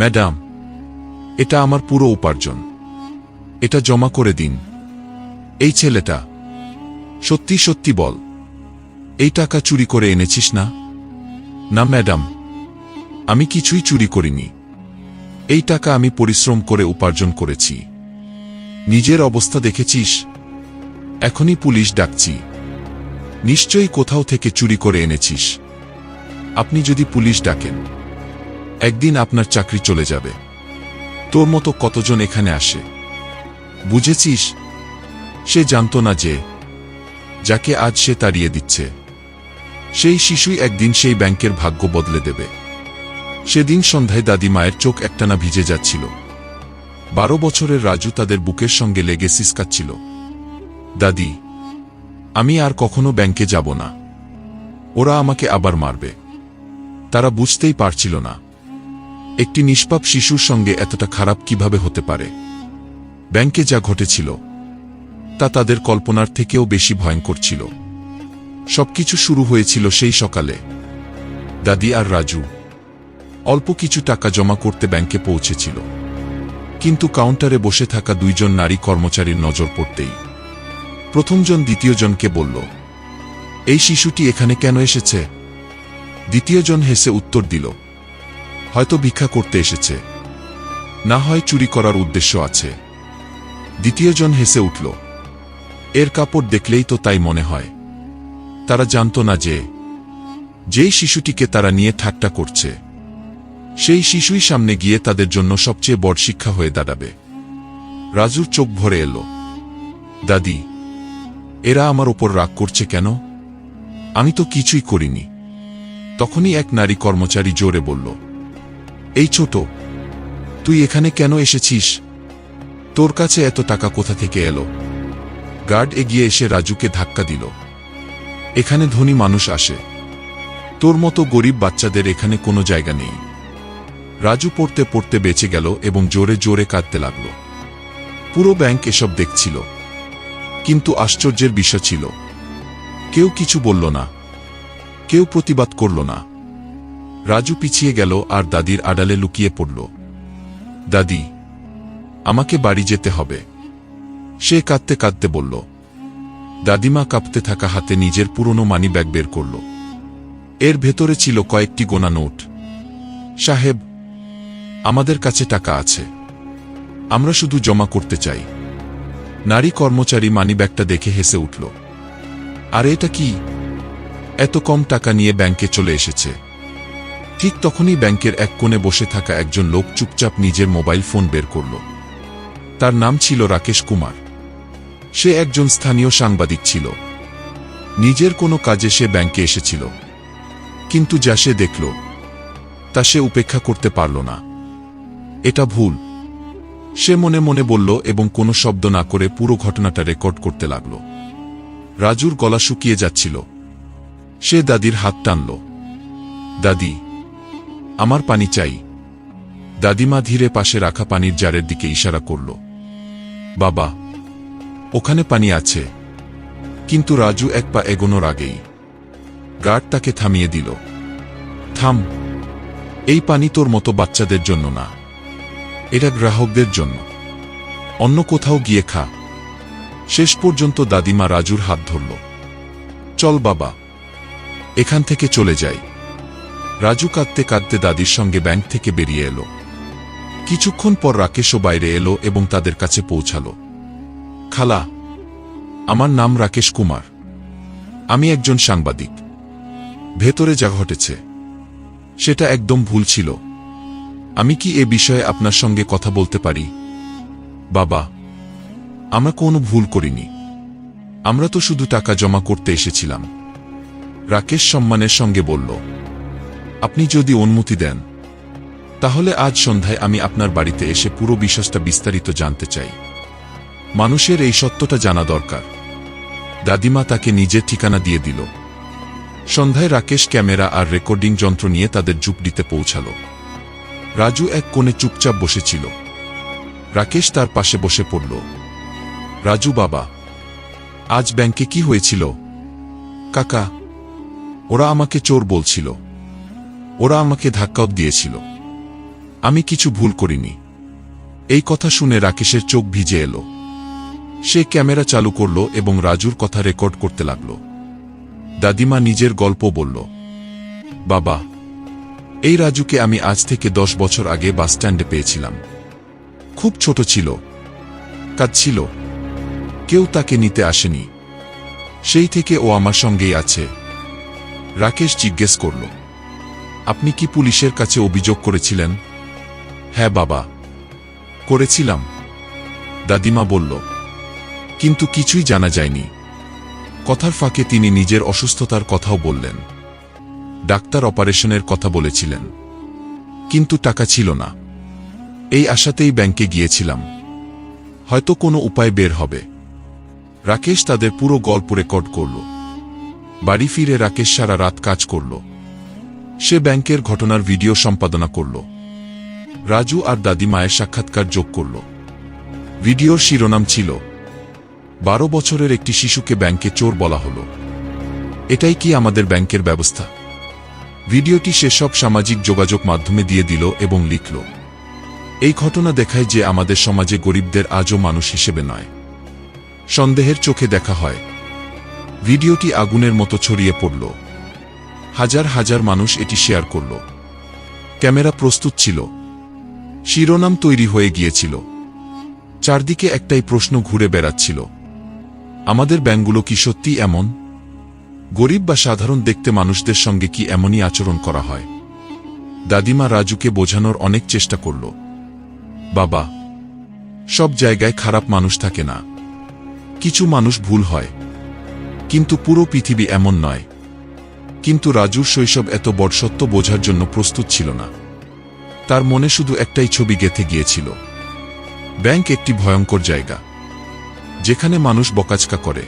Madam, এটা আমার পুরো উপার্জন। এটা জমা করে দিন। এই ছেলেটা, সত্যি সত্যি বল, এই টাকা চুরি করে এনেছিস না? না ম্যাডাম, আমি কিছুই চুরি করিনি। এই টাকা আমি পরিশ্রম করে উপার্জন করেছি। নিজের অবস্থা দেখেছিস? এখনই পুলিশ ডাকছি। নিশ্চয়ই কোথাও থেকে চুরি করে এনেছিস। আপনি যদি পুলিশ ডাকেন। একদিন আপনার চাকরি চলে যাবে। তোর মতো কতজন এখানে আসে? বুঝেছিস? সে জানত না যে, যাকে আজ সে তাড়িয়ে দিচ্ছে। সেই শিশুই একদিন সেই ব্যাংকের ভাগ্য বদলে দেবে। সেদিন সন্ধ্যায় দাদি মায়ের চোখ একটানা ভিজে যাচ্ছিল। বারো বছরের রাজু তাদের বুকের সঙ্গে লেগে সিসকাচ্ছিল দাদি, আমি আর কখনো ব্যাংকে যাব না। ওরা আমাকে আবার মারবে। তারা বুঝতেই পারছিল না। একটি নিষ্পাপ শিশুর সঙ্গে এতটা খারাপ কীভাবে হতে পারে? ব্যাংকে যা ঘটেছিল, তা তাদের কল্পনার থেকেও বেশি ভয়ঙ্কর ছিল। সবকিছু শুরু হয়েছিল সেই সকালে। দাদি আর রাজু অল্প কিছু টাকা জমা করতে ব্যাংকে পৌঁছেছিল। কিন্তু কাউন্টারে বসে থাকা দুইজন নারী কর্মচারীর নজর পড়তেই। প্রথমজন দ্বিতীয়জনকে বলল, এই শিশুটি এখানে কেন এসেছে? দ্বিতীয়জন হেসে উত্তর দিল হয়তো ভিক্ষা করতে এসেছে। না হয় চুরি করার উদ্দেশ্য আছে। দ্বিতীয়জন হেসে উঠল, এর কাপড় দেখলেই তো তাই মনে হয়। তারা জানত না যে, যেই শিশুটিকে তারা নিয়ে ঠাট্টা করছে, সেই শিশুই সামনে গিয়ে তাদের জন্য সবচেয়ে বড় শিক্ষা হয়ে দাঁড়াবে। রাজুর চোখ ভরে এলো, দাদি, এরা আমার ওপর রাগ করছে কেন? আমি তো কিছুই করিনি। তখনই এক নারী কর্মচারী জোরে বলল এই ছোট, তুই এখানে কেন এসেছিস? তোর কাছে এত টাকা কোথা থেকে এলো? গার্ড এগিয়ে এসে রাজুকে ধাক্কা দিল। এখানে ধনী মানুষ আসে। তোর মতো গরিব বাচ্চাদের এখানে কোনো জায়গা নেই। রাজু পড়তে পড়তে বেঁচে গেল এবং জোরে জোরে কাঁদতে লাগল। পুরো ব্যাংক এসব দেখছিল। কিন্তু আশ্চর্যের বিষয় ছিল। কেউ কিছু বলল না। কেউ প্রতিবাদ করল না। রাজু পিছিয়ে গেল আর দাদির আড়ালে লুকিয়ে পড়ল। দাদি, আমাকে বাড়ি যেতে হবে। সে কাঁদতে কাঁদতে বলল। দাদিমা কাঁপতে থাকা হাতে নিজের পুরনো মানি ব্যাগ বের করল। এর ভেতরে ছিল কয়েকটি গোনা নোট। সাহেব, আমাদের কাছে টাকা আছে। আমরা শুধু জমা করতে চাই। নারী কর্মচারী মানিব্যাগটা দেখে হেসে উঠল। আর, এটা কি? এত কম টাকা নিয়ে ব্যাংকে চলে এসেছে। ঠিক তখনই ব্যাংকের এক কোণে বসে থাকা একজন লোক চুপচাপ নিজের মোবাইল ফোন বের করল। তার নাম ছিল রাকেশ কুমার। সে একজন স্থানীয় সাংবাদিক ছিল। নিজের কোনো কাজে সে ব্যাংকে এসেছিল। কিন্তু যা সে দেখল, তা সে উপেক্ষা করতে পারল না। এটা ভুল। সে মনে মনে বলল এবং কোনো শব্দ না করে পুরো ঘটনাটা রেকর্ড করতে লাগল। রাজুর গলা শুকিয়ে যাচ্ছিল। সে দাদির হাত টানল। দাদি আমার পানি চাই। দাদিমা ধীরে পাশে রাখা পানির জারের দিকে ইশারা করল। বাবা, ওখানে পানি আছে। কিন্তু রাজু এক পা এগোনোর আগেই গার্ড তাকে থামিয়ে দিল। থাম, এই পানি তোর মতো বাচ্চাদের জন্য না। এটা গ্রাহকদের জন্য। অন্য কোথাও গিয়ে খা। শেষ পর্যন্ত দাদিমা রাজুর হাত ধরল। চল বাবা, এখান থেকে চলে যাই। রাজু কাঁদতে কাঁদতে দাদির সঙ্গে ব্যাংক থেকে বেরিয়ে এলো। কিছুক্ষণ পর রাকেশও বাইরে এলো এবং তাদের কাছে পৌঁছাল। খালা, আমার নাম রাকেশ কুমার। আমি একজন সাংবাদিক। ভেতরে যা ঘটেছে, সেটা একদম ভুল ছিল। আমি কি এ বিষয়ে আপনার সঙ্গে কথা বলতে পারি? বাবা, আমরা কোনো ভুল করিনি। আমরা তো শুধু টাকা জমা করতে এসেছিলাম। রাকেশ সম্মানের সঙ্গে বলল আপনি যদি অনুমতি দেন, তাহলে আজ সন্ধ্যায় আমি আপনার বাড়িতে এসে পুরো বিষয়টা বিস্তারিত জানতে চাই। মানুষের এই সত্যটা জানা দরকার। দাদিমা তাকে নিজের ঠিকানা দিয়ে দিল। সন্ধ্যায় রাকেশ ক্যামেরা আর রেকর্ডিং যন্ত্র নিয়ে তাদের ঝুপড়িতে পৌঁছাল। রাজু এক কোণে চুপচাপ বসেছিল। রাকেশ তার পাশে বসে পড়ল। রাজু বাবা, আজ ব্যাংকে কি হয়েছিল? কাকা, ওরা আমাকে চোর বলছিল। ওরা আমাকে ধাক্কাও দিয়েছিল। আমি কিছু ভুল করিনি। এই কথা শুনে রাকেশের চোখ ভিজে এলো। সে ক্যামেরা চালু করল এবং রাজুর কথা রেকর্ড করতে লাগল। দাদিমা নিজের গল্প বলল, বাবা, এই রাজুকে আমি আজ থেকে দশ বছর আগে বাসস্ট্যান্ডে পেয়েছিলাম। খুব ছোট ছিল, কাঁদছিল। কেউ তাকে নিতে আসেনি। সেই থেকে ও আমার সঙ্গেই আছে। রাকেশ জিজ্ঞেস করল আপনি কি পুলিশের কাছে অভিযোগ করেছিলেন? হ্যাঁ বাবা। করেছিলাম। দাদিমা বলল, কিন্তু কিছুই জানা যায়নি। কথার ফাঁকে তিনি নিজের অসুস্থতার কথাও বললেন। ডাক্তার অপারেশনের কথা বলেছিলেন। কিন্তু টাকা ছিল না। এই আশাতেই ব্যাংকে গিয়েছিলাম। হয়তো কোনো উপায় বের হবে। রাকেশ তাদের পুরো গল্প রেকর্ড করল। বাড়ি ফিরে রাকেশ সারা রাত কাজ করল। সে ব্যাংকের ঘটনার ভিডিও সম্পাদনা করল। রাজু আর দাদি মায়ের সাক্ষাৎকার যোগ করল। ভিডিওর শিরোনাম ছিল, বারো বছরের একটি শিশুকে ব্যাংকে চোর বলা হলো। এটাই কি আমাদের ব্যাংকের ব্যবস্থা? ভিডিওটি সেসব সামাজিক যোগাযোগ মাধ্যমে দিয়ে দিল এবং লিখল, এই ঘটনা দেখায় যে আমাদের সমাজে গরিবদের আজও মানুষ হিসেবে নয়। সন্দেহের চোখে দেখা হয়। ভিডিওটি আগুনের মতো ছড়িয়ে পড়ল। হাজার হাজার মানুষ এটি শেয়ার করল। ক্যামেরা প্রস্তুত ছিল। শিরোনাম তৈরি হয়ে গিয়েছিল। চারদিকে একটাই প্রশ্ন ঘুরে বেড়াচ্ছিল। আমাদের ব্যাংকগুলো কি সত্যি এমন? গরিব বা সাধারণ দেখতে মানুষদের সঙ্গে কি এমনই আচরণ করা হয়? দাদিমা রাজুকে বোঝানোর অনেক চেষ্টা করল। বাবা, সব জায়গায় খারাপ মানুষ থাকে না। কিছু মানুষ ভুল হয়। কিন্তু পুরো পৃথিবী এমন নয়। কিন্তু রাজুর শৈশব এত সত্য বোঝার জন্য প্রস্তুত ছিল না। তার মনে শুধু একটাই ছবি গেথে গিয়েছিল। ব্যাংক একটি ভয়ঙ্কর জায়গা, যেখানে মানুষ বকাচকা করে,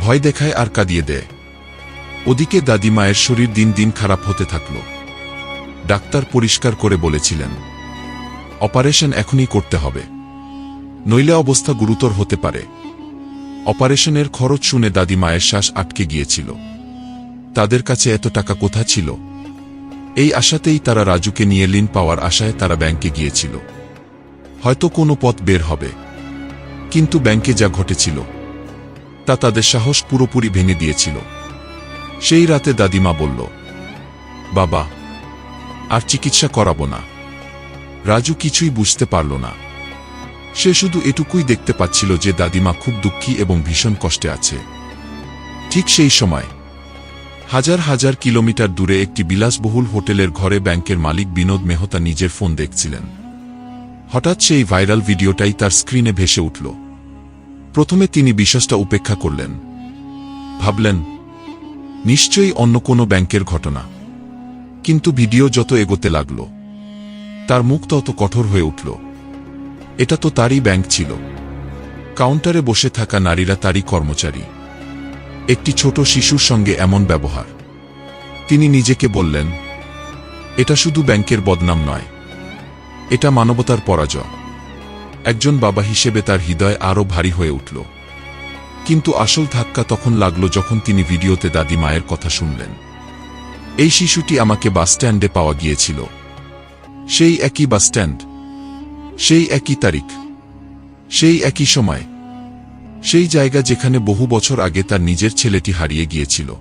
ভয় দেখায় আর কাঁদিয়ে দেয়। ওদিকে দাদি মায়ের শরীর দিন দিন খারাপ হতে থাকল। ডাক্তার পরিষ্কার করে বলেছিলেন, অপারেশন এখনই করতে হবে। নইলে অবস্থা গুরুতর হতে পারে। অপারেশনের খরচ শুনে দাদি মায়ের শ্বাস আটকে গিয়েছিল। তাদের কাছে এত টাকা কোথা ছিল? এই আশাতেই তারা রাজুকে নিয়ে লিন পাওয়ার আশায় তারা ব্যাংকে গিয়েছিল। হয়তো কোনো পথ বের হবে। কিন্তু ব্যাংকে যা ঘটেছিল, তা তাদের সাহস পুরোপুরি ভেঙে দিয়েছিল। সেই রাতে দাদিমা বলল, বাবা, আর চিকিৎসা করাবো না। রাজু কিছুই বুঝতে পারল না। সে শুধু এটুকুই দেখতে পাচ্ছিল যে দাদিমা খুব দুঃখী এবং ভীষণ কষ্টে আছে। ঠিক সেই সময় হাজার হাজার কিলোমিটার দূরে একটি বিলাসবহুল হোটেলের ঘরে ব্যাংকের মালিক বিনোদ মেহতা নিজের ফোন দেখছিলেন। হঠাৎ সেই ভাইরাল ভিডিওটাই তার স্ক্রিনে ভেসে উঠল। প্রথমে তিনি বিশ্বাসটা উপেক্ষা করলেন। ভাবলেন, নিশ্চয়ই অন্য কোনো ব্যাংকের ঘটনা। কিন্তু ভিডিও যত এগোতে লাগল, তার মুখ তত কঠোর হয়ে উঠল। এটা তো তারই ব্যাংক ছিল। কাউন্টারে বসে থাকা নারীরা তারই কর্মচারী। একটি ছোট শিশুর সঙ্গে এমন ব্যবহার। তিনি নিজেকে বললেন, এটা শুধু ব্যাংকের বদনাম নয়। এটা মানবতার পরাজয়। একজন বাবা হিসেবে তার হৃদয় আরও ভারী হয়ে উঠল। কিন্তু আসল ধাক্কা তখন লাগল যখন তিনি ভিডিওতে দাদি মায়ের কথা শুনলেন। এই শিশুটি আমাকে বাসস্ট্যান্ডে পাওয়া গিয়েছিল। সেই একই বাসস্ট্যান্ড সেই একই তারিখ, সেই একই সময় সেই জায়গা যেখানে বহু বছর আগে তার নিজের ছেলেটি হারিয়ে গিয়েছিল।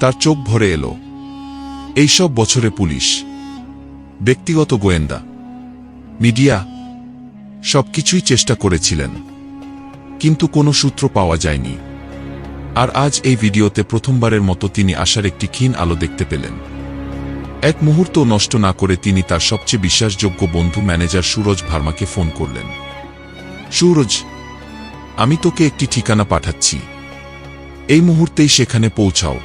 তার চোখ ভরে এলো। এইসব বছরে পুলিশ, ব্যক্তিগত গোয়েন্দা, মিডিয়া সবকিছুই চেষ্টা করেছিলেন, কিন্তু কোনো সূত্র পাওয়া যায়নি। আর আজ এই ভিডিওতে প্রথমবারের মতো তিনি আসার একটি ক্ষীণ আলো দেখতে পেলেন। এক মুহূর্ত নষ্ট না করে তিনি তার সবচেয়ে বিশ্বাসযোগ্য বন্ধু ম্যানেজার সুরজ ভার্মাকে ফোন করলেন। সুরজ আমি তোকে একটি ঠিকানা পাঠাচ্ছি। এই মুহূর্তেই সেখানে পৌঁছাও।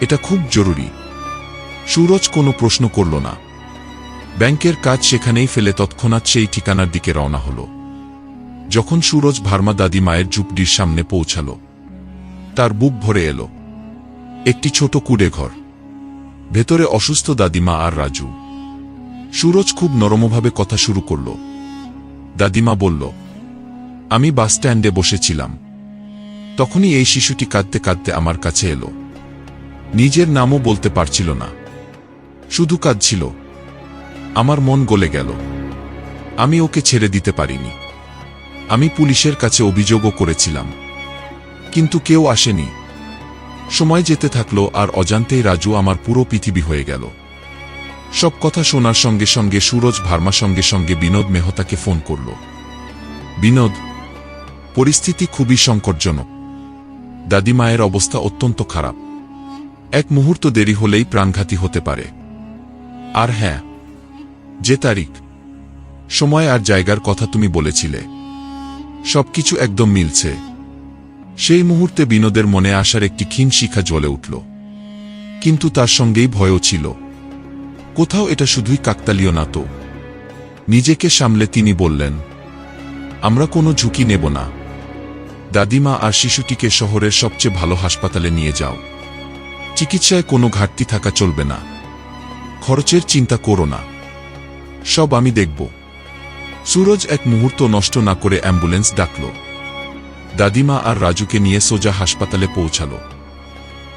এটা খুব জরুরি। সুরজ কোনো প্রশ্ন করল না। ব্যাংকের কাজ সেখানেই ফেলে তৎক্ষণাৎ সেই ঠিকানার দিকে রওনা হল। যখন সুরজ ভার্মা দাদি মায়ের ঝুপডির সামনে পৌঁছাল, তার বুক ভরে এলো। একটি ছোট কুড়ে ঘর ভেতরে অসুস্থ দাদিমা আর রাজু। সুরজ খুব নরমভাবে কথা শুরু করল। দাদিমা বলল আমি বাসস্ট্যান্ডে বসেছিলাম। তখনই এই শিশুটি কাঁদতে কাঁদতে আমার কাছে এলো। নিজের নামও বলতে পারছিল না। শুধু কাঁদছিল। আমার মন গলে গেল। আমি ওকে ছেড়ে দিতে পারিনি। আমি পুলিশের কাছে অভিযোগও করেছিলাম। কিন্তু কেউ আসেনি। সময় যেতে থাকল আর অজান্তেই রাজু আমার পুরো পৃথিবী হয়ে গেল। সব কথা শোনার সঙ্গে সঙ্গে সুরজ ভার্মা সঙ্গে সঙ্গে বিনোদ মেহতাকে ফোন করল। বিনোদ পরিস্থিতি খুবই সংকটজনক। দাদিমায়ের অবস্থা অত্যন্ত খারাপ। এক মুহূর্ত দেরি হলেই প্রাণঘাতী হতে পারে। আর হ্যাঁ যে তারিখ। সময় আর জায়গার কথা তুমি বলেছিলে। সবকিছু একদম মিলছে। সেই মুহূর্তে বিনোদের মনে আসার একটি ক্ষীণ শিখা জ্বলে উঠল। কিন্তু তার সঙ্গেই ভয়ও ছিল। কোথাও এটা শুধুই কাকতালীয় না তো নিজেকে সামলে তিনি বললেন, আমরা কোনো ঝুঁকি নেব না। দাদিমা আর শিশুটিকে শহরের সবচেয়ে ভালো হাসপাতালে নিয়ে যাও। চিকিৎসায় কোনো ঘাটতি থাকা চলবে না। খরচের চিন্তা করো না। সব আমি দেখব। সুরজ এক মুহূর্ত নষ্ট না করে অ্যাম্বুলেন্স ডাকল। দাদিমা আর রাজুকে নিয়ে সোজা হাসপাতালে পৌঁছাল।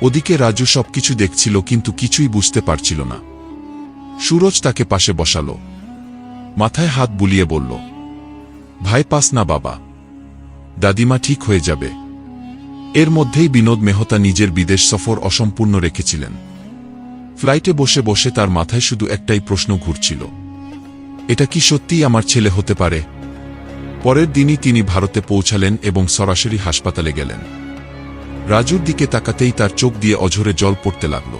ওদিকে রাজু সবকিছু দেখছিল কিন্তু কিছুই বুঝতে পারছিল না। সুরজ তাকে পাশে বসাল। মাথায় হাত বুলিয়ে বলল ভাই পাস না বাবা। দাদিমা ঠিক হয়ে যাবে। এর মধ্যেই বিনোদ মেহতা নিজের বিদেশ সফর অসম্পূর্ণ রেখেছিলেন। ফ্লাইটে বসে বসে তার মাথায় শুধু একটাই প্রশ্ন ঘুরছিল। এটা কি সত্যিই আমার ছেলে হতে পারে? পরের দিনই তিনি ভারতে পৌঁছালেন এবং সরাসরি হাসপাতালে গেলেন। রাজুর দিকে তাকাতেই তার চোখ দিয়ে অঝরে জল পড়তে লাগল।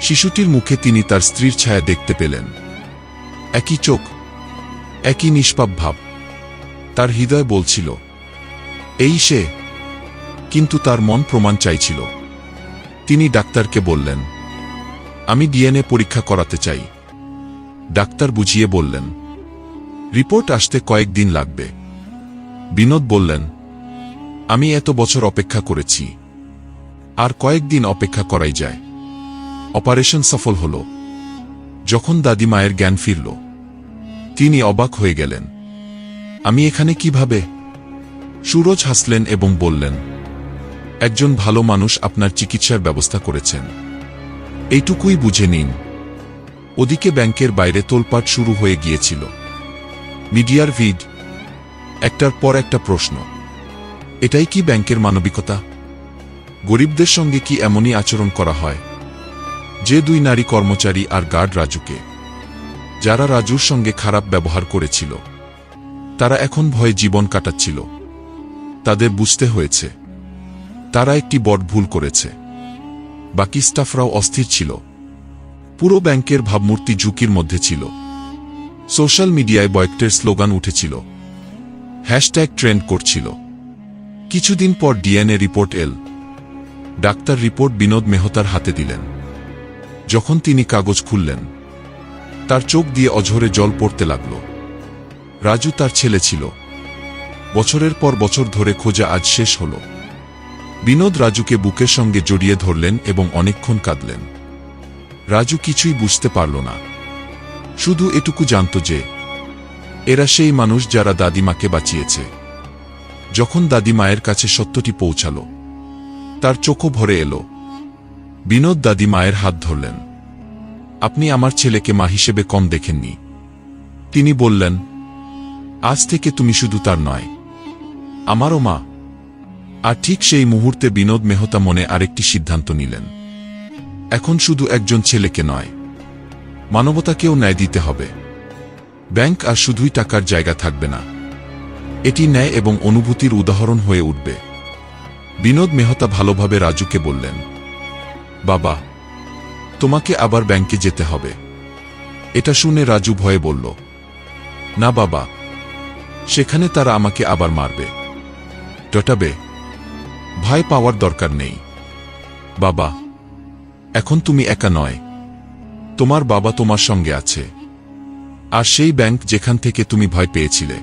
শিশুটির মুখে তিনি তার স্ত্রীর ছায়া দেখতে পেলেন। একই চোখ, একই নিষ্পাপ ভাব। তার হৃদয় বলছিল এই সে। কিন্তু তার মন প্রমাণ চাইছিল। তিনি ডাক্তারকে বললেন, আমি ডিএনএ পরীক্ষা করাতে চাই। ডাক্তার বুঝিয়ে বললেন, রিপোর্ট আসতে কয়েকদিন লাগবে। বিনোদ বললেন, আমি এত বছর অপেক্ষা করেছি। আর কয়েকদিন অপেক্ষা করাই যায়। অপারেশন সফল হল। যখন দাদি মায়ের জ্ঞান ফিরল, তিনি অবাক হয়ে গেলেন, আমি এখানে কীভাবে সুরজ হাসলেন এবং বললেন, একজন ভালো মানুষ আপনার চিকিৎসার ব্যবস্থা করেছেন। এইটুকুই বুঝে নিন। ওদিকে ব্যাংকের বাইরে তোলপাট শুরু হয়ে গিয়েছিল। মিডিয়ার ভিড। একটার পর একটা প্রশ্ন, এটাই কি ব্যাংকের মানবিকতা? গরিবদের সঙ্গে কি এমনই আচরণ করা হয়? যে দুই নারী কর্মচারী আর গার্ড রাজুকে, যারা রাজুর সঙ্গে খারাপ ব্যবহার করেছিল, তারা এখন ভয়ে জীবন কাটাচ্ছিল। তাদের বুঝতে হয়েছে। তারা একটি বড় ভুল করেছে। বাকি স্টাফরাও অস্থির ছিল। পুরো ব্যাংকের ভাবমূর্তি ঝুঁকির মধ্যে ছিল। সোশ্যাল মিডিয়ায় বয়ক্টের স্লোগান উঠেছিল। হ্যাশট্যাগ ট্রেন্ড করছিল। কিছুদিন পর ডিএনএ রিপোর্ট এল। ডাক্তার রিপোর্ট বিনোদ মেহতার হাতে দিলেন। যখন তিনি কাগজ খুললেন, তার চোখ দিয়ে অঝরে জল পড়তে লাগল। রাজু তার ছেলে ছিল। বছরের পর বছর ধরে খোঁজা আজ শেষ হল। বিনোদ রাজুকে বুকের সঙ্গে জড়িয়ে ধরলেন এবং অনেকক্ষণ কাঁদলেন। রাজু কিছুই বুঝতে পারল না। শুধু এটুকু জানত যে, এরা সেই মানুষ যারা দাদিমাকে বাঁচিয়েছে। যখন দাদিমায়ের কাছে সত্যটি পৌঁছাল, তার চোখও ভরে এলো। বিনোদ দাদিমায়ের হাত ধরলেন। আপনি আমার ছেলেকে মা হিসেবে কম দেখেননি। তিনি বললেন, আজ থেকে তুমি শুধু তার নয় আমারও মা। আর ঠিক সেই মুহূর্তে বিনোদ মেহতা মনে আরেকটি সিদ্ধান্ত নিলেন। এখন শুধু একজন ছেলেকে নয়। মানবতাকেও ন্যায় দিতে হবে। ব্যাংক আর শুধুই টাকার জায়গা থাকবে না। এটি ন্যায় এবং অনুভূতির উদাহরণ হয়ে উঠবে। বিনোদ মেহতা ভালোভাবে রাজুকে বললেন, বাবা, তোমাকে আবার ব্যাংকে যেতে হবে। এটা শুনে রাজু ভয়ে বলল, না বাবা, সেখানে তারা আমাকে আবার মারবে। টটাবে ভয় পাওয়ার দরকার নেই। বাবা, এখন তুমি একা নয়। তোমার বাবা তোমার সঙ্গে আছে। আর সেই ব্যাংক যেখান থেকে তুমি ভয় পেয়েছিলে,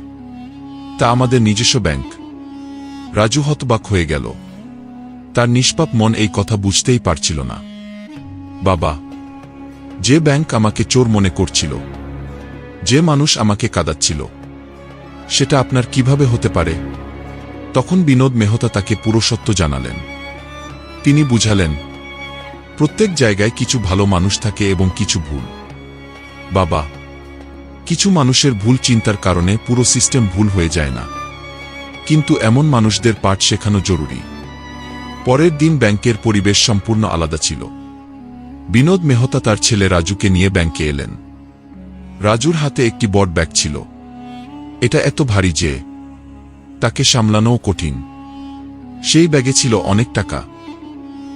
তা আমাদের নিজস্ব ব্যাংক। রাজু হতবাক হয়ে গেল। তার নিষ্পাপ মন এই কথা বুঝতেই পারছিল না। বাবা, যে ব্যাংক আমাকে চোর মনে করছিল, যে মানুষ আমাকে কাদাচ্ছিল, সেটা আপনার কীভাবে হতে পারে? তখন বিনোদ মেহতা তাকে পুরো সত্য জানালেন। তিনি বুঝালেন, প্রত্যেক জায়গায় কিছু ভালো মানুষ থাকে এবং কিছু ভুল। বাবা, কিছু মানুষের ভুল চিন্তার কারণে পুরো সিস্টেম ভুল হয়ে যায় না। কিন্তু এমন মানুষদের পাঠ শেখানো জরুরি। পরের দিন ব্যাংকের পরিবেশ সম্পূর্ণ আলাদা ছিল। বিনোদ মেহতা তার ছেলে রাজুকে নিয়ে ব্যাংকে এলেন। রাজুর হাতে একটি বড় ব্যাগ ছিল। এটা এত ভারী যে তাকে সামলানোও কঠিন। সেই ব্যাগে ছিল অনেক টাকা।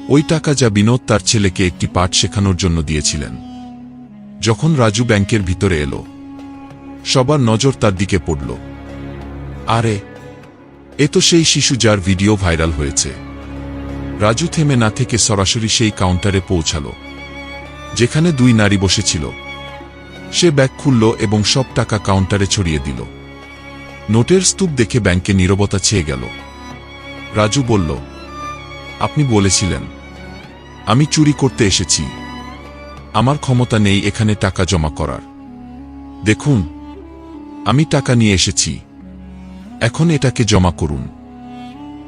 ওই টাকা যা বিনোদ তার ছেলেকে একটি পাঠ শেখানোর জন্য দিয়েছিলেন। যখন রাজু ব্যাংকের ভিতরে এলো, সবার নজর তার দিকে পড়ল। আরে, এ তো সেই শিশু যার ভিডিও ভাইরাল হয়েছে। রাজু থেমে না থেকে সরাসরি সেই কাউন্টারে পৌঁছাল, যেখানে দুই নারী বসেছিল। সে ব্যাগ খুলল এবং সব টাকা কাউন্টারে ছড়িয়ে দিল। নোটের স্তূপ দেখে ব্যাংকে নীরবতা ছেয়ে গেল। রাজু বলল, আপনি বলেছিলেন, আমি চুরি করতে এসেছি। আমার ক্ষমতা নেই এখানে টাকা জমা করার। দেখুন, আমি টাকা নিয়ে এসেছি। এখন এটাকে জমা করুন।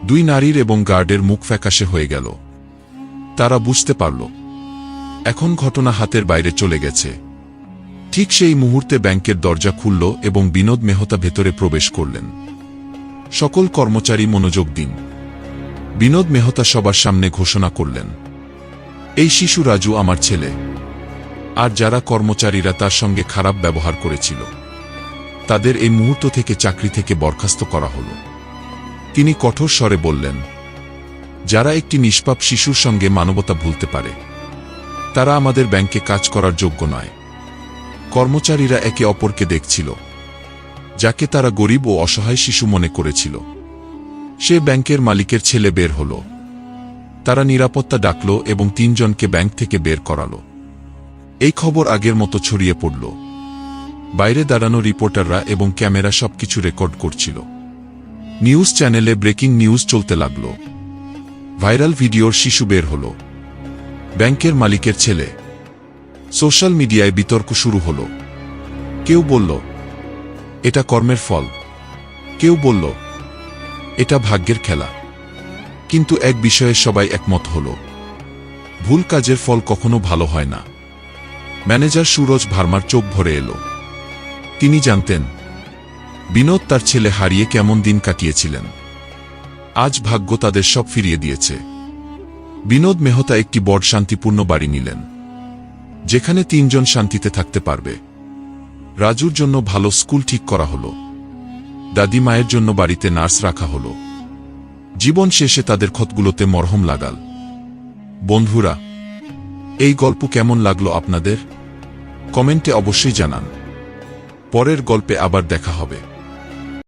দুই নারীর এবং গার্ডের মুখ ফ্যাকাশে হয়ে গেল। তারা বুঝতে পারল, এখন ঘটনা হাতের বাইরে চলে গেছে। ঠিক সেই মুহূর্তে ব্যাংকের দরজা খুলল এবং বিনোদ মেহতা ভেতরে প্রবেশ করলেন। সকল কর্মচারী মনোযোগ দিন। বিনোদ মেহতা সবার সামনে ঘোষণা করলেন, এই শিশু রাজু আমার ছেলে। আর যারা কর্মচারীরা তার সঙ্গে খারাপ ব্যবহার করেছিল, তাদের এই মুহূর্ত থেকে চাকরি থেকে বরখাস্ত করা হল। তিনি কঠোর স্বরে বললেন, যারা একটি নিষ্পাপ শিশুর সঙ্গে মানবতা ভুলতে পারে, তারা আমাদের ব্যাংকে কাজ করার যোগ্য নয়। কর্মচারীরা একে অপরকে দেখছিল, যাকে তারা গরিব ও অসহায় শিশু মনে করেছিল। সে ব্যাংকের মালিকের ছেলে বের হল। তারা নিরাপত্তা ডাকল এবং তিনজনকে ব্যাংক থেকে বের করাল। এই খবর আগের মতো ছড়িয়ে পড়ল। বাইরে দাঁড়ানো রিপোর্টাররা এবং ক্যামেরা সবকিছু রেকর্ড করছিল। নিউজ চ্যানেলে ব্রেকিং নিউজ চলতে লাগল। ভাইরাল ভিডিওর শিশু বের হল। ব্যাংকের মালিকের ছেলে। সোশ্যাল মিডিয়ায় বিতর্ক শুরু হল। কেউ বলল, এটা কর্মের ফল। কেউ বলল, এটা ভাগ্যের খেলা। কিন্তু এক বিষয়ে সবাই একমত হল, ভুল কাজের ফল কখনো ভালো হয় না। ম্যানেজার সুরজ ভার্মার চোখ ভরে এলো। তিনি জানতেন, বিনোদ তার ছেলে হারিয়ে কেমন দিন কাটিয়েছিলেন। আজ ভাগ্য তাদের সব ফিরিয়ে দিয়েছে। বিনোদ মেহতা একটি বড় শান্তিপূর্ণ বাড়ি নিলেন। যেখানে তিনজন শান্তিতে থাকতে পারবে। রাজুর জন্য ভালো স্কুল ঠিক করা হলো। দাদি মায়ের জন্য বাড়িতে নার্স রাখা হলো। জীবন শেষে তাদের ক্ষতগুলোতে মরহম লাগাল। বন্ধুরা, এই গল্প কেমন লাগল আপনাদের? কমেন্টে অবশ্যই জানান। পরের গল্পে আবার দেখা হবে।